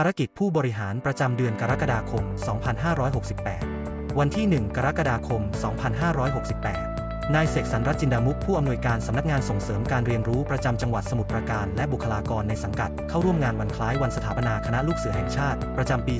ภารกิจผู้บริหารประจำเดือนกรกฎาคม 2568 วันที่ 1 กรกฎาคม 2568 นายเสกสรรรัตจินดามุกผู้อำนวยการสำนักงานส่งเสริมการเรียนรู้ประจำจังหวัดสมุทรปราการและบุคลากรในสังกัด เข้าร่วมงานวันคล้ายวันสถาปนาคณะลูกเสือแห่งชาติ ประจำปี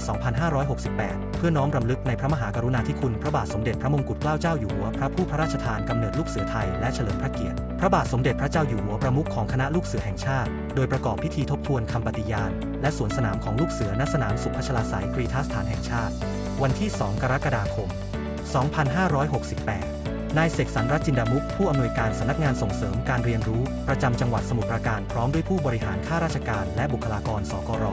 2568 เพื่อน้อมรำลึกในพระมหากรุณาธิคุณ พระบาทสมเด็จพระมงกุฎเกล้าเจ้าอยู่หัว พระผู้พระราชทานกำเนิดลูกเสือไทยและเฉลิมพระเกียรติ พระบาทสมเด็จพระเจ้าอยู่หัวประมุขของคณะลูกเสือแห่งชาติ โดยประกอบพิธีทบทวนคำปฏิญาณ และสวนสนามของลูกเสือณสนามสุพัชลาสายกรีฑาสถานแห่งชาติ วันที่ 2 กรกฎาคม 2568 นายเสกสรรรัจินดามุกผู้อำนวยการสำนักงานส่งเสริมการเรียนรู้ ประจำจังหวัดสมุทรปราการพร้อมด้วยผู้บริหารข้าราชการและบุคลากรสกร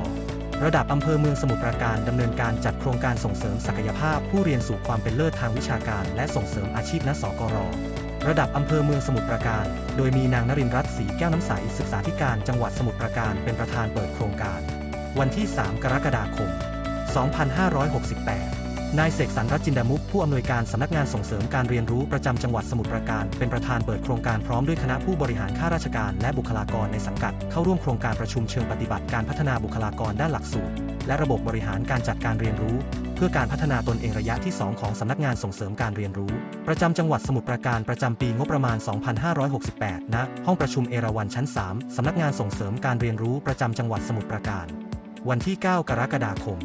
ระดับอำเภอเมืองสมุทรปราการดำเนินการจัดโครงการส่งเสริมศักยภาพ ผู้เรียนสู่ความเป็นเลิศทางวิชาการและส่งเสริมอาชีพณสกรระดับอำเภอเมืองสมุทรปราการ โดยมีนางนรินร์รัตน์ศรีแก้วน้ำใสศึกษาธิการจังหวัดสมุทรปราการเป็นประธานเปิดโครงการ วันที่ 3 กรกฎาคม 2568 นายเสกสรรรัจินดามุกผู้อำนวยการสำนักงานส่งเสริมการเรียนรู้ประจำจังหวัดสมุทรปราการ เป็นประธานเปิดโครงการพร้อมด้วยคณะผู้บริหารข้าราชการและบุคลากรในสังกัด เข้าร่วมโครงการประชุมเชิงปฏิบัติการพัฒนาบุคลากรด้านหลักสูตร และระบบบริหารการจัดการเรียนรู้ เพื่อการพัฒนาตนเองระยะที่ 2 ของสำนักงานส่งเสริมการเรียนรู้ ประจำจังหวัดสมุทรปราการประจำปีงบประมาณ 2568 ณ ห้องประชุมเอราวัณชั้น 3สำนักงานส่งเสริมการเรียนรู้ประจำจังหวัดสมุทรปราการ วันที่ 9 กรกฎาคม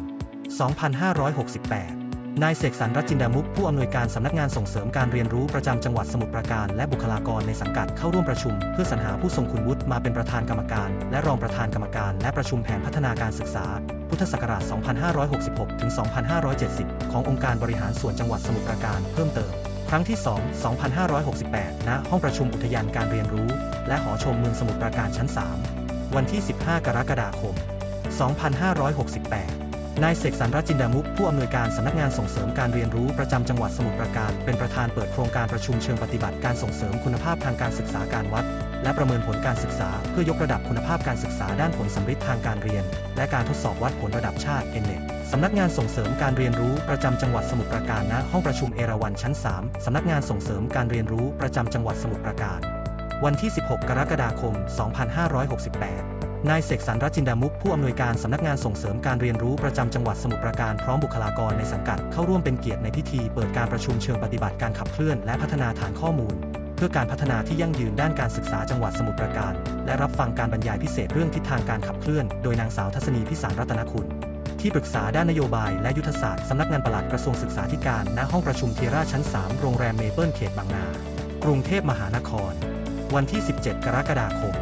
2568 นายเสกสรรรัจินดามุกผู้อำนวยการสำนักงานส่งเสริมการเรียนรู้ประจำจังหวัดสมุทรปราการ และบุคลากรในสังกัดเข้าร่วมประชุม เพื่อสรรหาผู้ทรงคุณวุฒิมาเป็นประธานกรรมการ และรองประธานกรรมการ และประชุมแผนพัฒนาการศึกษา พุทธศักราช 2566 ถึง 2570 ขององค์การบริหารส่วนจังหวัดสมุทรปราการเพิ่มเติม ครั้งที่ 2 2568 ณ ห้องประชุมอุทยานการเรียนรู้ และหอชมเมืองสมุทรปราการชั้น 3 วันที่ 15 กรกฎาคม 2568 นายเสกสรรรัจินดามุกผู้อำนวยการสำนักงานส่งเสริมการเรียนรู้ประจำจังหวัดสมุทรปราการ เป็นประธานเปิดโครงการประชุมเชิงปฏิบัติการส่งเสริมคุณภาพทางการศึกษาการวัด และประเมินผลการศึกษา เพื่อยกระดับคุณภาพการศึกษาด้านผลสัมฤทธิ์ทางการเรียน และการทดสอบวัดผลระดับชาติ n อสำนักงานส่งเสริมการเรียนรู้ประจำจังหวัดสมุทรปราการณห้องประชุมเอราวัณชั้น 3 สำนักงานส่งเสริมการเรียนรู้ประจำจังหวัดสมุทรปราการ วันที่ 16 กรกฎาคม 2568 นายเสกสรรรัจินดามุกผู้อำนวยการสำนักงานส่งเสริมการเรียนรู้ประจำจังหวัดสมุทรปราการพร้อมบุคลากรในสังกัดเข้าร่วมเป็นเกียรติในพิธีเปิดการประชุมเชิงปฏิบัติการขับเคลื่อนและพัฒนาฐานข้อมูล เพื่อการพัฒนาที่ยั่งยืนด้านการศึกษาจังหวัดสมุทรปราการ และรับฟังการบรรยายพิเศษเรื่องทิศทางการขับเคลื่อน โดยนางสาวทัศนีพิสารรัตนคุณ ที่ปรึกษาด้านนโยบายและยุทธศาสตร์สำนักงานปลัดกระทรวงศึกษาธิการณห้องประชุมเทียร่าชั้น 3 โรงแรมเมเปิลเขตบางนา กรุงเทพมหานคร วันที่ 17 กรกฎาคม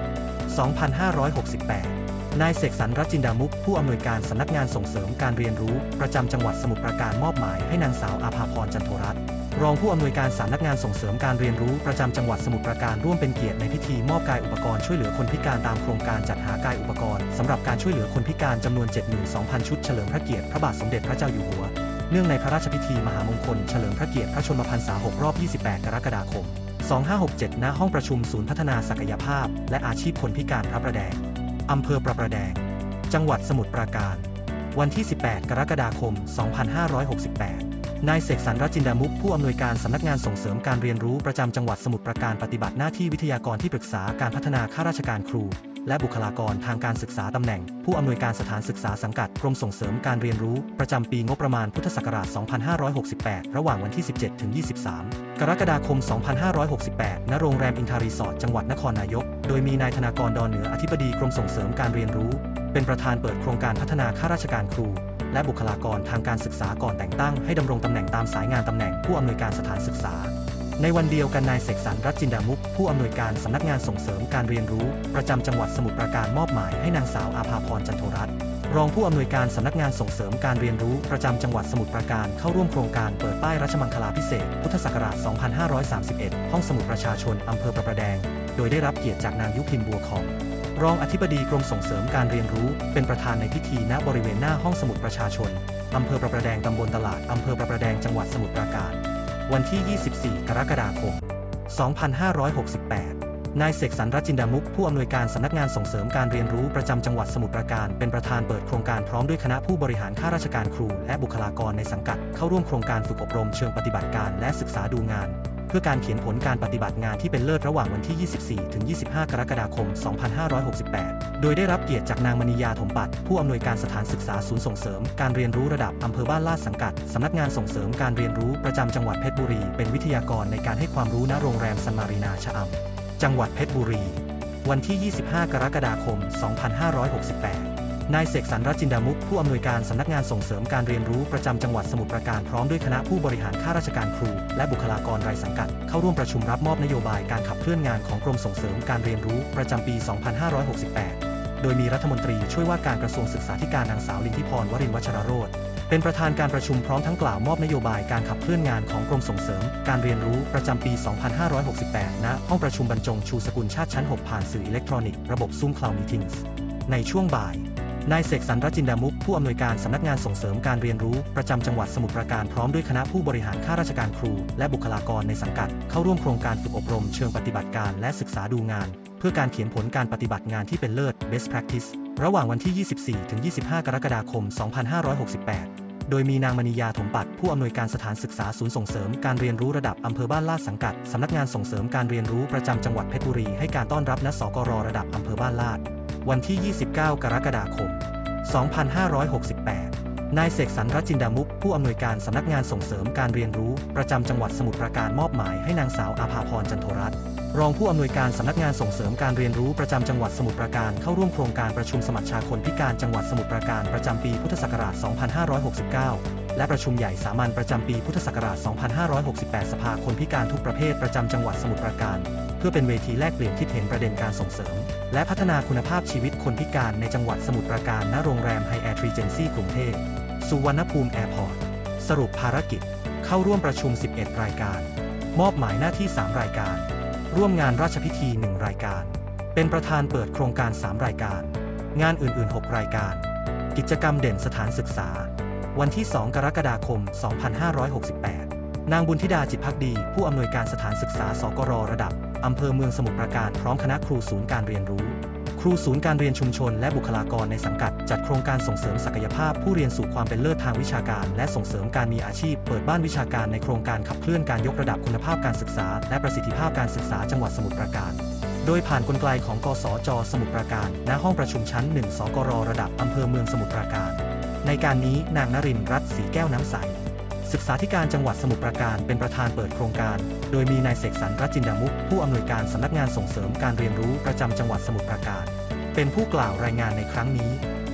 2568 นายเสกสรรรัจินดามุก ผู้อำนวยการสำนักงานส่งเสริมการเรียนรู้ ประจำจังหวัดสมุทรปราการมอบหมายให้นางสาวอาภาพรจันโทรัตน์รองผู้อำนวยการสำนักงานส่งเสริมการเรียนรู้ประจำจังหวัดสมุทรปราการร่วมเป็นเกียรติในพิธีมอบกายอุปกรณ์ช่วยเหลือคนพิการตามโครงการจัดหากายอุปกรณ์สำหรับการช่วยเหลือคนพิการจำนวน 72,000 ชุดเฉลิมพระเกียรติพระบาทสมเด็จพระเจ้าอยู่หัว เนื่องในพระราชพิธีมหามงคลเฉลิมพระเกียรติพระชนมพรรษา 6 รอบ 28 กรกฎาคม 2567 ณ ห้องประชุมศูนย์พัฒนาศักยภาพ และอาชีพคนพิการพระประแดง อำเภอประประแดง จังหวัดสมุทรปราการ วันที่ 18 กรกฎาคม 2568 นายเสกสรรรัจินดามุกผู้อำนวยการสำนักงานส่งเสริมการเรียนรู้ประจำจังหวัดสมุทรปราการปฏิบัติหน้าที่วิทยากรที่ปรึกษาการพัฒนาข้าราชการครู และบุคลากรทางการศึกษาตำแหน่ง ผู้อำนวยการสถานศึกษาสังกัดกรมส่งเสริมการเรียนรู้ ประจำปีงบประมาณพุทธศักราช 2568 ระหว่างวันที่ 17 ถึง 23 กรกฎาคม 2568 ณ โรงแรมอินทารีสอร์ทจังหวัดนครนายก โดยมีนายธนากรดอนเหนืออธิบดีกรมส่งเสริมการเรียนรู้ เป็นประธานเปิดโครงการพัฒนาข้าราชการครูและบุคลากรทางการศึกษาก่อนแต่งตั้งให้ดำรงตำแหน่งตามสายงานตำแหน่งผู้อำนวยการสถานศึกษา ในวันเดียวกันนายเสกสรรรัตจินดามุก ผู้อำนวยการสำนักงานส่งเสริมการเรียนรู้ ประจำจังหวัดสมุทรปราการมอบหมายให้นางสาวอาภาพรจันโทรัตน์รองผู้อำนวยการสำนักงานส่งเสริมการเรียนรู้ประจำจังหวัดสมุทรปราการเข้าร่วมโครงการเปิดป้ายรัชมังคลาพิเศษ พุทธศักราช 2531 ห้องสมุดประชาชนอำเภอประประแดง โดยได้รับเกียรติจากนางยุพินบัวคองรองอธิบดีกรมส่งเสริมการเรียนรู้ เป็นประธานในพิธีณบริเวณหน้าห้องสมุดประชาชนอำเภอประประแดงตำบลตลาดอำเภอประประแดงจังหวัดสมุทรปราการ วันที่ 24 กรกฎาคม 2568 นายเสกสรรรัจินดามุกผู้อำนวยการสำนักงานส่งเสริมการเรียนรู้ประจำจังหวัดสมุทรปราการ เป็นประธานเปิดโครงการพร้อมด้วยคณะผู้บริหารข้าราชการครู และบุคลากรในสังกัด เข้าร่วมโครงการฝึกอบรมเชิงปฏิบัติการและศึกษาดูงาน เพื่อการเขียนผลการปฏิบัติงานที่เป็นเลิศระหว่างวันที่ 24 ถึง 25 กรกฎาคม 2568 โดยได้รับเกียรติจากนางมณียาถมปัตผู้อำนวยการสถานศึกษาศูนย์ส่งเสริม การเรียนรู้ระดับอำเภอบ้านลาดสังกัดสำนักงานส่งเสริมการเรียนรู้ประจำจังหวัดเพชรบุรี เป็นวิทยากรในการให้ความรู้ณโรงแรมซันมารีนาชะอำจังหวัดเพชรบุรี วันที่ 25 กรกฎาคม 2568 นายเสกสรรรัจินดามุกผู้อำนวยการสำนักงานส่งเสริมการเรียนรู้ประจำจังหวัดสมุทรปราการพร้อมด้วยคณะผู้บริหารข้าราชการครู และบุคลากรรายสังกัด เข้าร่วมประชุมรับมอบนโยบายการขับเคลื่อนงานของกรมส่งเสริมการเรียนรู้ประจำปี 2568 โดยมีรัฐมนตรีช่วยว่าการกระทรวงศึกษาธิการนางสาวลินทิพรวรินทร์วัชรโรธเป็นประธานการประชุมพร้อมทั้งกล่าวมอบนโยบายการขับเคลื่อนงานของกรมส่งเสริม การเรียนรู้ประจำปี 2568 ณ ห้องประชุมบรรจงชูสกุลชาติชั้น 6 ผ่านสื่ออิเล็กทรอนิกส์ระบบ Zoom Cloud Meetings ในช่วงบ่าย นายเสกสรรรัจินดามุกผู้อำนวยการสำนักงานส่งเสริมการเรียนรู้ประจำจังหวัดสมุทรปราการพร้อมด้วยคณะผู้บริหารข้าราชการครู และบุคลากรในสังกัด เข้าร่วมโครงการฝึกอบรมเชิงปฏิบัติการและศึกษาดูงาน เพื่อการเขียนผลการปฏิบัติงานที่เป็นเลิศ best practice ระหว่างวันที่ 24 ถึง 25 กรกฎาคม 2568โดยมีนางมณียาถมปัตย์ผู้อำนวยการสถานศึกษาศูนย์ส่งเสริมการเรียนรู้ระดับอำเภอบ้านลาดสังกัดสำนักงานส่งเสริมการเรียนรู้ประจำจังหวัดเพชรบุรีให้การต้อนรับณสกรระดับอำเภอบ้านลาด วันที่ 29 กรกฎาคม 2568 นายเสกสรรรัจินดามุก ผู้อำนวยการสำนักงานส่งเสริมการเรียนรู้ประจำจังหวัดสมุทรปราการมอบหมายให้นางสาวอาภาพรจันโทรัตน์รองผู้อำนวยการสำนักงานส่งเสริมการเรียนรู้ประจำจังหวัดสมุทรปราการเข้าร่วมโครงการประชุมสมัชชาคนพิการจังหวัดสมุทรปราการประจำปีพุทธศักราช 2569 และประชุมใหญ่สามัญประจำปีพุทธศักราช 2568 สภาคนพิการทุกประเภทประจำจังหวัดสมุทรปราการ เพื่อเป็นเวทีแลกเปลี่ยนคิดเห็นประเด็นการส่งเสริม และพัฒนาคุณภาพชีวิตคนพิการในจังหวัดสมุทรปราการณโรงแรมไฮแอร์ทรีเจนซี่กรุงเทพสุวรรณภูมิแอร์พอร์ต สรุปภารกิจ เข้าร่วมประชุม 11 รายการ มอบหมายหน้าที่ 3 รายการ ร่วมงานราชพิธี 1 รายการ เป็นประธานเปิดโครงการ 3 รายการ งานอื่น ๆ 6 รายการ กิจกรรมเด่นสถานศึกษา วันที่ 2 กรกฎาคม 2568 นางบุญธิดาจิตพักดี ผู้อำนวยการสถานศึกษา สกรระดับ อำเภอเมืองสมุทรปราการพร้อมคณะครูศูนย์การเรียนรู้ ครูศูนย์การเรียนชุมชนและบุคลากรในสังกัด จัดโครงการส่งเสริมศักยภาพผู้เรียนสู่ความเป็นเลิศทางวิชาการ และส่งเสริมการมีอาชีพ เปิดบ้านวิชาการในโครงการขับเคลื่อนการยกระดับคุณภาพการศึกษา และประสิทธิภาพการศึกษาจังหวัดสมุทรปราการโดยผ่านกลไกของกสจ สมุทรปราการ ณ ห้องประชุมชั้น 1 สกร ระดับอำเภอเมืองสมุทรปราการ ในการนี้นางนรินทร์รัตน์ศรีแก้วน้ำใส ศึกษาธิการจังหวัดสมุทรปราการเป็นประธานเปิดโครงการ โดยมีนายเสกสรรรัจินดามุกผู้อำนวยการสำนักงานส่งเสริมการเรียนรู้ประจำจังหวัดสมุทรปราการ เป็นผู้กล่าวรายงานในครั้งนี้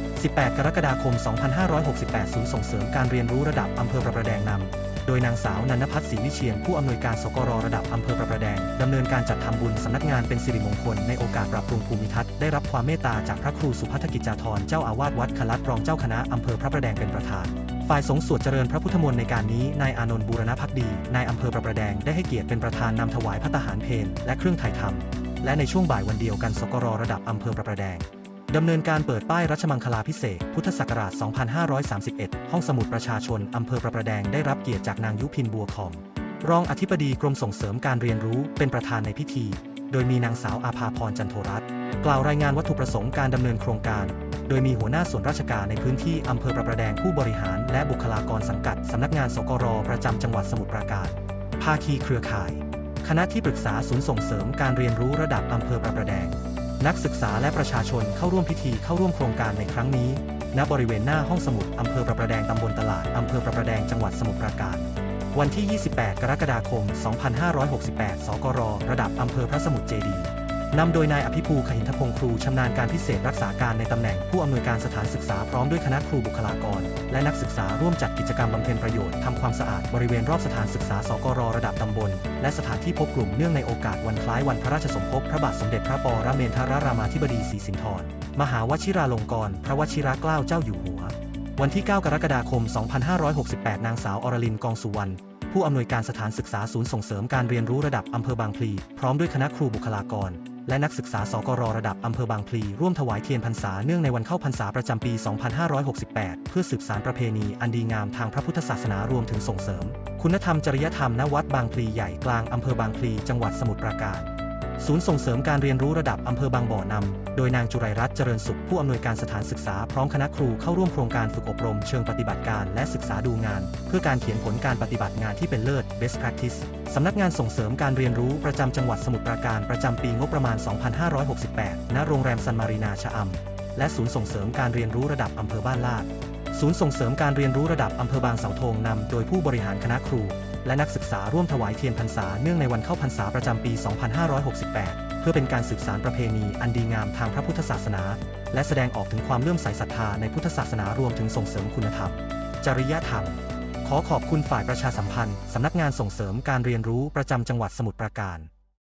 18 กรกฎาคม 2568 ศูนย์ส่งเสริมการเรียนรู้ระดับอำเภอประประแดงนำ โดยนางสาวนันพัฒน์ศรีวิเชียนผู้อำนวยการสกรระดับอำเภอประประแดงดำเนินการจัดทำบุญสำนักงานเป็นสิริมงคลในโอกาสปรับปรุงภูมิทัศน์ได้รับความเมตตาจากพระครูสุพัฒกิจจาธรเจ้าอาวาสวัดคลัดรองเจ้าคณะอำเภอพระประแดงเป็นประธาน ฝ่ายสงฆ์สวดเจริญพระพุทธมนต์ในการนี้ นายอานนท์บูรณพักดี นายอำเภอประประแดงได้ให้เกียรติเป็นประธานนำถวายพระตาหารเพลและเครื่องถ่ายทำและในช่วงบ่ายวันเดียวกันสกรระดับอำเภอประประแดงดำเนินการเปิดป้ายรัชมังคลาพิเศษ พุทธศักราช 2531 ห้องสมุดประชาชน อำเภอประประแดงได้รับเกียรติจากนางยุพินบัวคอม รองอธิบดีกรมส่งเสริมการเรียนรู้เป็นประธานในพิธี โดยมีนางสาวอาภาพรจันโทรัตน์กล่าวรายงานวัตถุประสงค์การดำเนินโครงการ โดยมีหัวหน้าส่วนราชการในพื้นที่อำเภอประประแดงผู้บริหารและบุคลากรสังกัดสำนักงานสกรประจำจังหวัดสมุทรปราการ ภาคีเครือข่าย คณะที่ปรึกษาศูนย์ส่งเสริมการเรียนรู้ระดับอำเภอประประแดง นักศึกษาและประชาชนเข้าร่วมพิธีเข้าร่วมโครงการในครั้งนี้ ณ บริเวณหน้าห้องสมุดอำเภอประประแดงตำบลตลาดอำเภอประประแดงจังหวัดสมุทรปราการวันที่ 28 กรกฎาคม 2568 สกร ระดับอำเภอพระสมุทรเจดีย์ นำโดยนายอภิภูขหินทพงศ์ครูชำนาญการพิเศษรักษาการในตำแหน่งผู้อำนวยการสถานศึกษาพร้อมด้วยคณะครูบุคลากร และนักศึกษาร่วมจัดกิจกรรมบำเพ็ญประโยชน์ทำความสะอาดบริเวณรอบสถานศึกษาสกรระดับตำบล และสถานที่พบกลุ่มเนื่องในโอกาสวันคล้ายวันพระราชสมภพพระบาทสมเด็จพระปรเมนทรรามาธิบดีศรีสินธรมหาวชิราลงกรณ์พระวชิรเกล้าเจ้าอยู่หัว วันที่ 9 กรกฎาคม 2568 นางสาวอรลินกองสุวรรณผู้อำนวยการสถานศึกษาศูนย์ส่งเสริมการเรียนรู้ระดับอำเภอบางพลี พร้อมด้วยคณะครูบุคลากร และนักศึกษาสกรระดับอำเภอบางพลีร่วมถวายเทียนพรรษาเนื่องในวันเข้าพรรษาประจำปี 2568 เพื่อสืบสานประเพณีอันดีงามทางพระพุทธศาสนารวมถึงส่งเสริม คุณธรรมจริยธรรมณวัดบางพลีใหญ่กลางอำเภอบางพลีจังหวัดสมุทรปราการ ศูนย์ส่งเสริมการเรียนรู้ระดับอำเภอบางบ่อนำ โดยนางจุไรรัตน์เจริญสุขผู้อำนวยการสถานศึกษาพร้อมคณะครูเข้าร่วมโครงการฝึกอบรมเชิงปฏิบัติการและศึกษาดูงาน เพื่อการเขียนผลการปฏิบัติงานที่เป็นเลิศ best practice สำนักงานส่งเสริมการเรียนรู้ประจำจังหวัดสมุทรปราการประจำปีงบประมาณ 2568 ณ โรงแรมซันมารีนาชะอำ และศูนย์ส่งเสริมการเรียนรู้ระดับอำเภอบ้านลาด ศูนย์ส่งเสริมการเรียนรู้ระดับอำเภอบางเสาธงนำโดยผู้บริหารคณะครู และนักศึกษาร่วมถวายเทียนพรรษาเนื่องในวันเข้าพรรษาประจำปี 2568 เพื่อเป็นการสืบสารประเพณีอันดีงามทางพระพุทธศาสนา และแสดงออกถึงความเลื่อมใสศรัทธาในพุทธศาสนารวมถึงส่งเสริมคุณธรรม จริยธรรม ขอขอบคุณฝ่ายประชาสัมพันธ์สำนักงานส่งเสริมการเรียนรู้ประจำจังหวัดสมุทรปราการ